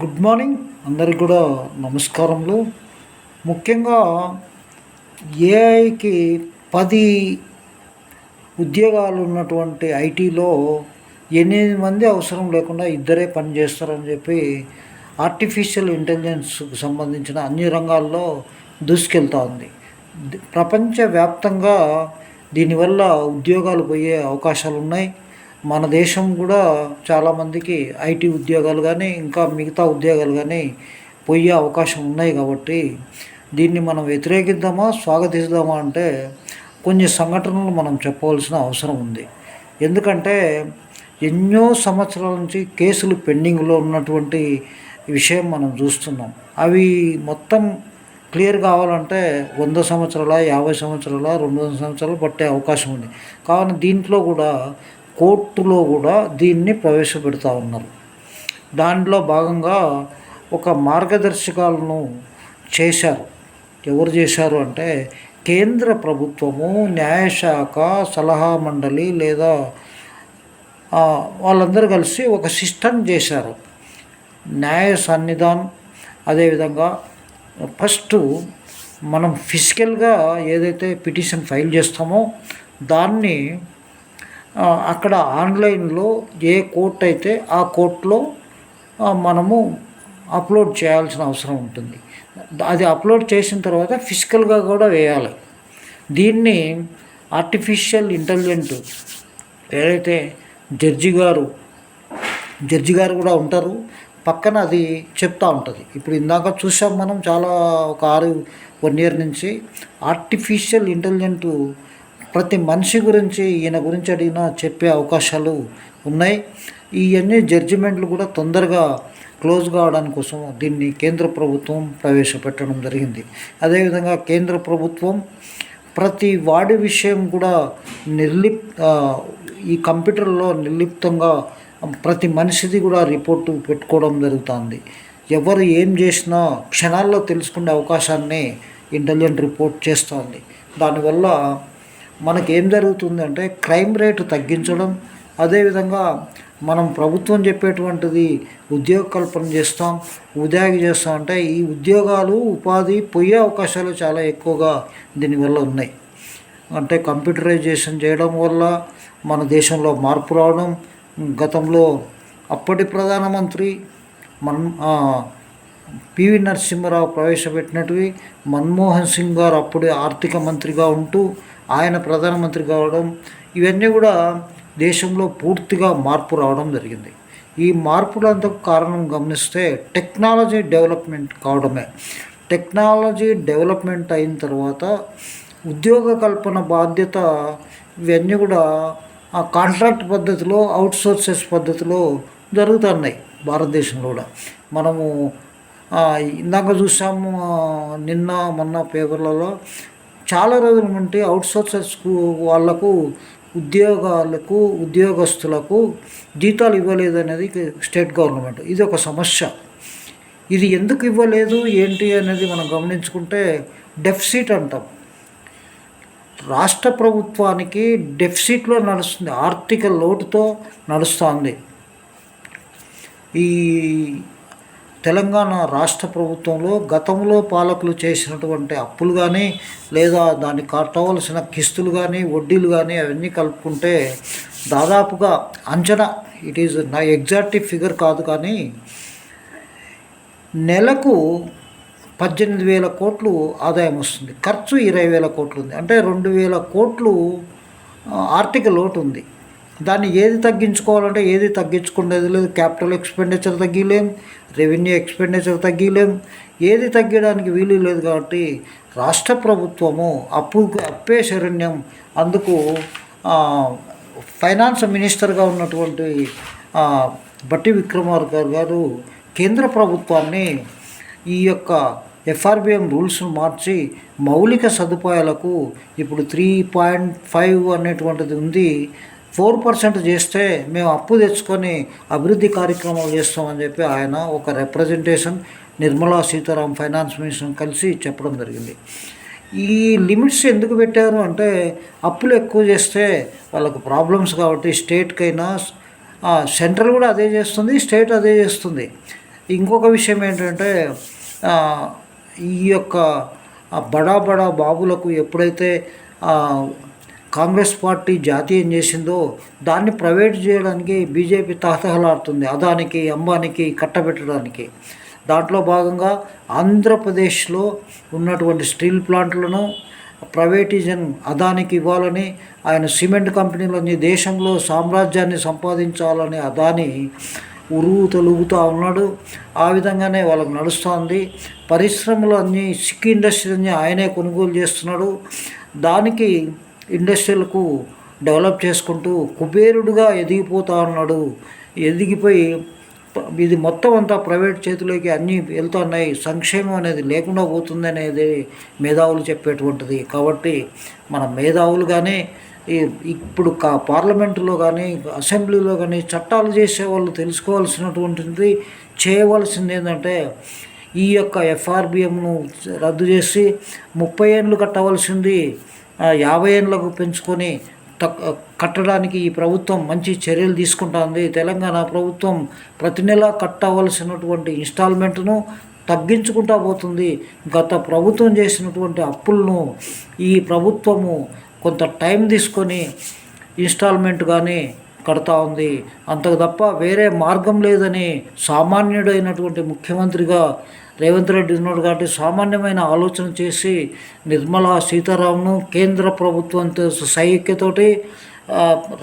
Good morning. అందరికి కూడా నమస్కారములు. ముఖ్యంగా ఏఐకి పది ఉద్యోగాలు ఉన్నటువంటి ఐటీలో ఎనిమిది మంది అవసరం లేకుండా ఇద్దరే పని చేస్తారని చెప్పి ఆర్టిఫిషియల్ ఇంటెలిజెన్స్కు సంబంధించిన అన్ని రంగాల్లో దూసుకెళ్తా ఉంది. ప్రపంచవ్యాప్తంగా దీనివల్ల ఉద్యోగాలు పోయే అవకాశాలు ఉన్నాయి మన దేశం కూడా చాలామందికి ఐటీ ఉద్యోగాలు కానీ ఇంకా మిగతా ఉద్యోగాలు కానీ పోయే అవకాశం ఉన్నాయి కాబట్టి దీన్ని మనం వ్యతిరేకిద్దామా స్వాగతిద్దామా అంటే కొన్ని సంఘటనలు మనం చెప్పవలసిన అవసరం ఉంది. ఎందుకంటే ఎన్నో సంవత్సరాల నుంచి కేసులు పెండింగ్లో ఉన్నటువంటి విషయం మనం చూస్తున్నాం. అవి మొత్తం క్లియర్ కావాలంటే వంద సంవత్సరాల యాభై సంవత్సరాల రెండు వందల సంవత్సరాలు పట్టే అవకాశం ఉంది. కావున దీంట్లో కూడా కోర్టులో కూడా దీన్ని ప్రవేశపెడతా ఉన్నారు. దాంట్లో భాగంగా ఒక మార్గదర్శకాలను చేశారు. ఎవరు చేశారు అంటే కేంద్ర ప్రభుత్వము న్యాయశాఖ సలహా మండలి లేదా వాళ్ళందరూ కలిసి ఒక సిస్టమ్ చేశారు. న్యాయ సన్నిధాన్. అదేవిధంగా ఫస్ట్ మనం ఫిజికల్గా ఏదైతే పిటిషన్ ఫైల్ చేస్తామో దాన్ని అక్కడ ఆన్లైన్లో ఏ కోర్ట్ అయితే ఆ కోర్టులో మనము అప్లోడ్ చేయాల్సిన అవసరం ఉంటుంది. అది అప్లోడ్ చేసిన తర్వాత ఫిజికల్గా కూడా వేయాలి. దీన్ని ఆర్టిఫిషియల్ ఇంటెలిజెంట్ ఏదైతే జడ్జి గారు జడ్జి గారు కూడా ఉంటారు పక్కన అది చెప్తా ఉంటుంది. ఇప్పుడు ఇందాక చూసాం మనం చాలా ఒక ఆరు వన్ ఇయర్ నుంచి ఆర్టిఫిషియల్ ఇంటెలిజెంట్ ప్రతి మనిషి గురించి ఈయన గురించి అడిగినా చెప్పే అవకాశాలు ఉన్నాయి. ఇవన్నీ జడ్జిమెంట్లు కూడా తొందరగా క్లోజ్ కావడానికి కోసం దీన్ని కేంద్ర ప్రభుత్వం ప్రవేశపెట్టడం జరిగింది. అదేవిధంగా కేంద్ర ప్రభుత్వం ప్రతి వాడి విషయం కూడా నిర్లిప్ ఈ కంప్యూటర్లో నిర్లిప్తంగా ప్రతి మనిషిది కూడా రిపోర్టు పెట్టుకోవడం జరుగుతుంది. ఎవరు ఏం చేసినా క్షణాల్లో తెలుసుకునే అవకాశాన్ని ఇంటెలిజెంట్ రిపోర్ట్ చేస్తుంది. దానివల్ల మనకి ఏం జరుగుతుంది అంటే క్రైమ్ రేటు తగ్గించడం అదేవిధంగా మనం ప్రభుత్వం చెప్పేటువంటిది ఉద్యోగ కల్పన చేస్తాం ఉద్యోగి చేస్తాం. అంటే ఈ ఉద్యోగాలు ఉపాధి పోయే అవకాశాలు చాలా ఎక్కువగా దీనివల్ల ఉన్నాయి. అంటే కంప్యూటరైజేషన్ చేయడం వల్ల మన దేశంలో మార్పు రావడం గతంలో అప్పటి ప్రధానమంత్రి మన్ పివి నరసింహరావు ప్రవేశపెట్టినటివి మన్మోహన్ సింగ్ గారు అప్పుడు ఆర్థిక మంత్రిగా ఉంటూ ఆయన ప్రధానమంత్రి కావడం ఇవన్నీ కూడా దేశంలో పూర్తిగా మార్పు రావడం జరిగింది. ఈ మార్పులంతకు కారణం గమనిస్తే టెక్నాలజీ డెవలప్మెంట్ కావడమే. టెక్నాలజీ డెవలప్మెంట్ అయిన తర్వాత ఉద్యోగ కల్పన బాధ్యత ఇవన్నీ కూడా ఆ కాంట్రాక్ట్ పద్ధతిలో అవుట్ సోర్సెస్ పద్ధతిలో జరుగుతున్నాయి భారతదేశంలో కూడా. మనము ఇందాక చూసాము నిన్న మొన్న పేపర్లలో చాలా రోజుల నుండి అవుట్ సోర్సెస్కు వాళ్ళకు ఉద్యోగాలకు ఉద్యోగస్తులకు జీతాలు ఇవ్వలేదు అనేది స్టేట్ గవర్నమెంట్. ఇది ఒక సమస్య. ఇది ఎందుకు ఇవ్వలేదు ఏంటి అనేది మనం గమనించుకుంటే డెఫిసిట్ అంటాం. రాష్ట్ర ప్రభుత్వానికి డెఫిసిట్లో నడుస్తుంది ఆర్థిక లోటుతో నడుస్తుంది. ఈ తెలంగాణ రాష్ట్ర ప్రభుత్వంలో గతంలో పాలకులు చేసినటువంటి అప్పులు కానీ లేదా దానికి కట్టవలసిన కిస్తులు కానీ వడ్డీలు కానీ అవన్నీ కలుపుకుంటే దాదాపుగా అంచనా ఇట్ ఈజ్ నా ఎగ్జాక్ట్ ఫిగర్ కాదు కానీ నెలకు పద్దెనిమిది వేల కోట్లు ఆదాయం వస్తుంది. ఖర్చు ఇరవై వేల కోట్లు ఉంది. అంటే రెండు వేల కోట్లు ఆర్థిక లోటు ఉంది. దాన్ని ఏది తగ్గించుకోవాలంటే ఏది తగ్గించుకునేది లేదు. క్యాపిటల్ ఎక్స్పెండిచర్ తగ్గిలేం రెవెన్యూ ఎక్స్పెండిచర్ తగ్గిలేం. ఏది తగ్గడానికి వీలు లేదు కాబట్టి రాష్ట్ర ప్రభుత్వము అప్పు అప్పే శరణ్యం. అందుకు ఫైనాన్స్ మినిస్టర్గా ఉన్నటువంటి బట్టి విక్రమార్కర్ గారు కేంద్ర ప్రభుత్వాన్ని ఈ యొక్క ఎఫ్ఆర్బిఎం రూల్స్ను మార్చి మౌలిక సదుపాయాలకు ఇప్పుడు త్రీ పాయింట్ ఫైవ్ అనేటువంటిది ఉంది. ఫోర్ పర్సెంట్ చేస్తే మేము అప్పు తెచ్చుకొని అభివృద్ధి కార్యక్రమాలు చేస్తామని చెప్పి ఆయన ఒక representation Nirmala Sitharam finance minister కలిసి చెప్పడం జరిగింది. ఈ లిమిట్స్ ఎందుకు పెట్టారు అంటే అప్పులు ఎక్కువ చేస్తే వాళ్ళకు ప్రాబ్లమ్స్ కాబట్టి స్టేట్కైనా సెంట్రల్ కూడా అదే చేస్తుంది స్టేట్ అదే చేస్తుంది. ఇంకొక విషయం ఏంటంటే ఈ యొక్క బడా బడా బాబులకు ఎప్పుడైతే కాంగ్రెస్ పార్టీ జాతీయం చేసిందో దాన్ని ప్రైవేట్ చేయడానికి బీజేపీ తహతహలాడుతుంది అదానికి అంబానికి కట్టబెట్టడానికి. దాంట్లో భాగంగా ఆంధ్రప్రదేశ్లో ఉన్నటువంటి స్టీల్ ప్లాంట్లను ప్రైవేటిజన్ అదానికి ఇవ్వాలని ఆయన సిమెంట్ కంపెనీలని దేశంలో సామ్రాజ్యాన్ని సంపాదించాలని అదాని ఉరువు తొలుగుతూ ఉన్నాడు. ఆ విధంగానే వాళ్ళకు నడుస్తుంది. పరిశ్రమలు అన్నీ సిక్ ఇండస్ట్రీని ఆయనే కొనుగోలు చేస్తున్నాడు. దానికి ఇండస్ట్రీలకు డెవలప్ చేసుకుంటూ కుబేరుడుగా ఎదిగిపోతా ఉన్నాడు ఎదిగిపోయి ఇది మొత్తం అంతా ప్రైవేట్ చేతిలోకి అన్నీ వెళ్తున్నాయి. సంక్షేమం అనేది లేకుండా పోతుంది అనేది మేధావులు చెప్పేటువంటిది. కాబట్టి మన మేధావులు కానీ ఇప్పుడు కా పార్లమెంటులో కానీ అసెంబ్లీలో కానీ చట్టాలు చేసే వాళ్ళు తెలుసుకోవాల్సినటువంటిది చేయవలసింది ఏంటంటే ఈ యొక్క ఎఫ్ఆర్బిఎంను రద్దు చేసి ముప్పై ఏళ్ళు కట్టవలసింది యాభై ఏళ్ళకు పెంచుకొని తక్ కట్టడానికి ఈ ప్రభుత్వం మంచి చర్యలు తీసుకుంటుంది. తెలంగాణ ప్రభుత్వం ప్రతి నెల కట్టవలసినటువంటి ఇన్స్టాల్మెంట్ను తగ్గించుకుంటా పోతుంది. గత ప్రభుత్వం చేసినటువంటి అప్పులను ఈ ప్రభుత్వము కొంత టైం తీసుకొని ఇన్స్టాల్మెంట్ కానీ కడతా ఉంది. అంతకు తప్ప వేరే మార్గం లేదని సామాన్యుడైనటువంటి ముఖ్యమంత్రిగా రేవంత్ రెడ్డి ఉన్నాడు కాబట్టి సామాన్యమైన ఆలోచన చేసి నిర్మలా సీతారామన్ కేంద్ర ప్రభుత్వంతో సైక్యతోటి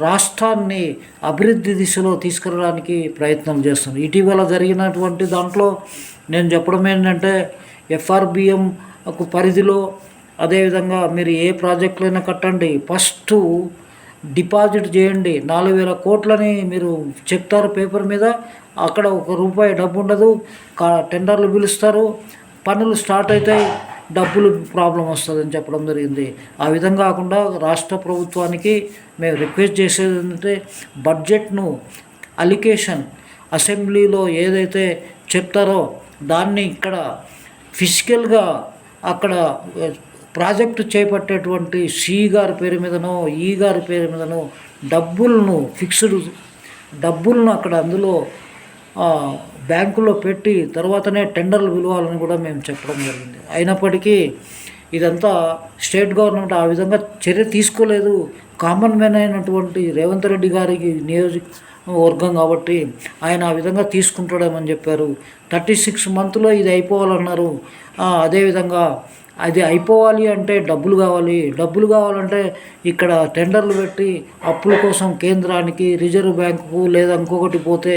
రాష్ట్రాన్ని అభివృద్ధి దిశలో తీసుకురావడానికి ప్రయత్నం చేస్తుంది. ఇటీవల జరిగినటువంటి దాంట్లో నేను చెప్పడం ఏంటంటే ఎఫ్ఆర్బిఎంకు పరిధిలో అదేవిధంగా మీరు ఏ ప్రాజెక్టులైనా కట్టండి. ఫస్ట్ డిపాజిట్ చేయండి. నాలుగు వేల కోట్లని మీరు చెప్తారు పేపర్ మీద. అక్కడ ఒక రూపాయి డబ్బు ఉండదు. కా టెండర్లు పిలుస్తారు. పనులు స్టార్ట్ అవుతాయి. డబ్బులు ప్రాబ్లం వస్తుందని చెప్పడం జరిగింది. ఆ విధంగా కాకుండా రాష్ట్ర ప్రభుత్వానికి మేము రిక్వెస్ట్ చేసేది ఏంటంటే బడ్జెట్ను అలికేషన్ అసెంబ్లీలో ఏదైతే చెప్తారో దాన్ని ఇక్కడ ఫిజికల్గా అక్కడ ప్రాజెక్టు చేపట్టేటువంటి సి గారి పేరు మీదనో ఈ గారి పేరు మీదనో డబ్బులను ఫిక్స్డ్ డబ్బులను అక్కడ అందులో బ్యాంకులో పెట్టి తర్వాతనే టెండర్లు పిలవాలని కూడా మేము చెప్పడం జరిగింది. అయినప్పటికీ ఇదంతా స్టేట్ గవర్నమెంట్ ఆ విధంగా చర్య తీసుకోలేదు. కామన్ మ్యాన్ అయినటువంటి రేవంత్ రెడ్డి గారికి నియోజక వర్గం కాబట్టి ఆయన ఆ విధంగా తీసుకుంటాడేమని చెప్పారు. థర్టీ సిక్స్ మంత్లో ఇది అయిపోవాలన్నారు. అదేవిధంగా అది అయిపోవాలి అంటే డబ్బులు కావాలి. డబ్బులు కావాలంటే ఇక్కడ టెండర్లు పెట్టి అప్పుల కోసం కేంద్రానికి రిజర్వ్ బ్యాంకుకు లేదా ఇంకొకటి పోతే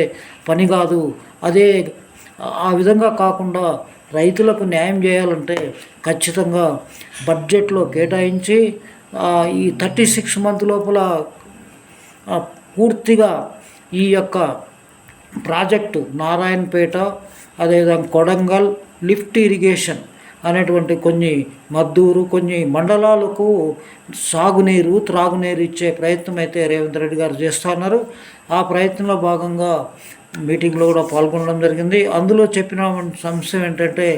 పని కాదు. అదే ఆ విధంగా కాకుండా రైతులకు న్యాయం చేయాలంటే ఖచ్చితంగా బడ్జెట్లో కేటాయించి ఈ థర్టీ సిక్స్ మంత్ లోపల పూర్తిగా ఈ యొక్క ప్రాజెక్టు నారాయణపేట అదేవిధంగా కొడంగల్ లిఫ్ట్ ఇరిగేషన్ అనేటువంటి కొన్ని మద్దూరు కొన్ని మండలాలకు సాగునీరు త్రాగునీరు ఇచ్చే ప్రయత్నం అయితే రేవంత్ రెడ్డి గారు చేస్తున్నారు ఆ ప్రయత్నంలో భాగంగా మీటింగ్లో కూడా పాల్గొనడం జరిగింది. అందులో చెప్పిన అంశం ఏంటంటే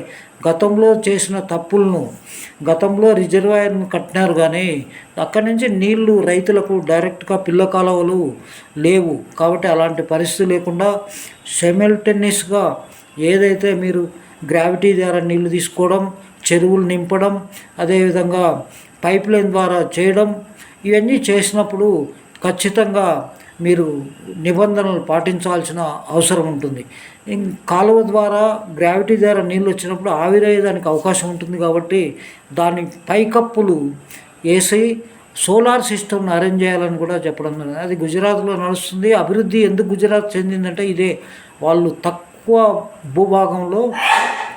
గతంలో చేసిన తప్పులను గతంలో రిజర్వాయర్ను కట్టినారు కానీ అక్కడి నుంచి నీళ్ళు రైతులకు డైరెక్ట్గా పిల్ల కాలువలు లేవు. కాబట్టి అలాంటి పరిస్థితి లేకుండా సెమిల్టెనియస్గా ఏదైతే మీరు గ్రావిటీ ద్వారా నీళ్ళు తీసుకోవడం చెరువులు నింపడం అదేవిధంగా పైప్ లైన్ ద్వారా చేయడం ఇవన్నీ చేసినప్పుడు ఖచ్చితంగా మీరు నిబంధనలు పాటించాల్సిన అవసరం ఉంటుంది. ఇం- కాలువ ద్వారా గ్రావిటీ ద్వారా నీళ్ళు వచ్చినప్పుడు ఆవిరయ్యేదానికి అవకాశం ఉంటుంది కాబట్టి దాని పైకప్పులు వేసి సోలార్ సిస్టమ్ను అరేంజ్ చేయాలని కూడా చెప్పడం జరిగింది. అది గుజరాత్లో నడుస్తుంది. అభివృద్ధి ఎందుకు గుజరాత్ చెందిందంటే ఇదే. వాళ్ళు తక్కువ భూభాగంలో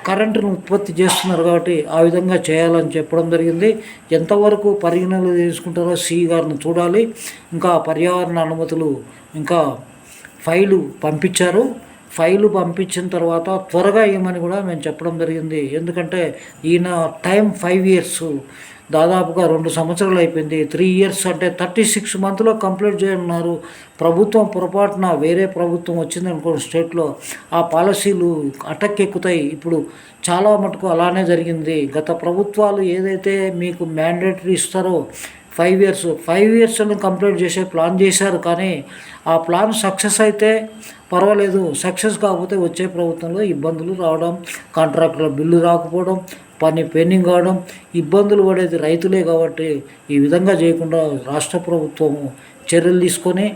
కరెంటును ఉత్పత్తి చేస్తున్నారు కాబట్టి ఆ విధంగా చేయాలని చెప్పడం జరిగింది. ఎంతవరకు పరిగణనలు తీసుకుంటారో సిఈ గారిని చూడాలి. ఇంకా పర్యావరణ అనుమతులు ఇంకా ఫైలు పంపించారు. ఫైలు పంపించిన తర్వాత త్వరగా ఇవ్వమని కూడా మేము చెప్పడం జరిగింది. ఎందుకంటే ఈయన టైం ఫైవ్ ఇయర్స్. దాదాపుగా రెండు సంవత్సరాలు అయిపోయింది. త్రీ ఇయర్స్ అంటే థర్టీ సిక్స్ మంత్లో కంప్లీట్ చేయనున్నారు. ప్రభుత్వం పొరపాటున వేరే ప్రభుత్వం వచ్చింది అనుకోండి స్టేట్లో. ఆ పాలసీలు అటక్కెక్కుతాయి ఇప్పుడు చాలా మటుకు అలానే జరిగింది. గత ప్రభుత్వాలు ఏదైతే మీకు మ్యాండేటరీ ఇస్తారో ఫైవ్ ఇయర్స్ ఫైవ్ ఇయర్స్ని కంప్లీట్ చేసే ప్లాన్ చేశారు కానీ ఆ ప్లాన్ సక్సెస్ అయితే పర్వాలేదు. సక్సెస్ కాకపోతే వచ్చే ప్రభుత్వంలో ఇబ్బందులు రావడం కాంట్రాక్టుల బిల్లు రాకపోవడం పని పెండింగ్ కావడం ఇబ్బందులు పడేది రైతులే కాబట్టి ఈ విధంగా చేయకుండా రాష్ట్ర ప్రభుత్వము చర్యలు తీసుకొని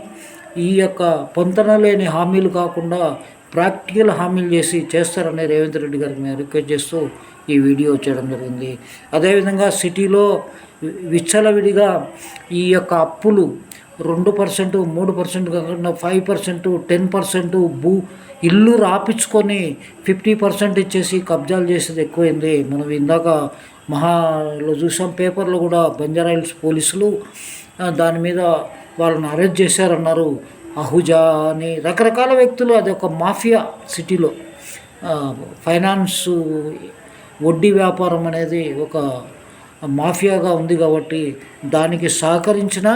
ఈ యొక్క పొంతన లేని హామీలు కాకుండా ప్రాక్టికల్ హామీలు చేసి చేస్తారని రేవంత్ రెడ్డి గారికి మేము రిక్వెస్ట్ చేస్తూ ఈ వీడియో చేయడం జరిగింది. అదేవిధంగా సిటీలో విచ్చలవిడిగా ఈ యొక్క అప్పులు రెండు పర్సెంట్ మూడు పర్సెంట్ కాకుండా ఫైవ్ పర్సెంట్ టెన్ పర్సెంట్ భూ ఇల్లు రాపించుకొని ఫిఫ్టీ పర్సెంట్ ఇచ్చేసి కబ్జాలు చేసేది ఎక్కువైంది. మనం ఇందాక మహాలో చూసాం పేపర్లో కూడా బంజారాయిల్స్ పోలీసులు దాని మీద వాళ్ళని అరెస్ట్ చేశారన్నారు. అహుజా అని రకరకాల వ్యక్తులు అది ఒక మాఫియా సిటీలో. ఫైనాన్స్ వడ్డీ వ్యాపారం అనేది ఒక మాఫియాగా ఉంది కాబట్టి దానికి సహకరించిన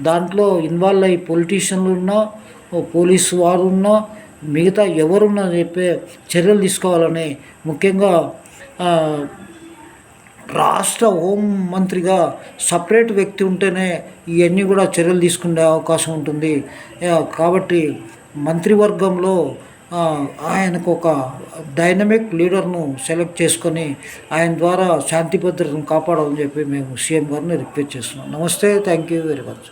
దాంట్లో ఇన్వాల్వ్ అయ్యి పొలిటీషియన్లు ఉన్నా పోలీసు వారు ఉన్నా మిగతా ఎవరున్నా చెప్పే చర్యలు తీసుకోవాలని ముఖ్యంగా రాష్ట్ర హోం మంత్రిగా సపరేట్ వ్యక్తి ఉంటేనే ఇవన్నీ కూడా చర్యలు తీసుకునే అవకాశం ఉంటుంది. కాబట్టి మంత్రివర్గంలో ఆయనకు ఒక డైనమిక్ లీడర్ను సెలెక్ట్ చేసుకొని ఆయన ద్వారా శాంతి భద్రతను కాపాడాలని చెప్పి మేము సీఎం గారిని రిక్వెస్ట్ చేస్తున్నాం. నమస్తే థ్యాంక్ యూ వెరీ మచ్.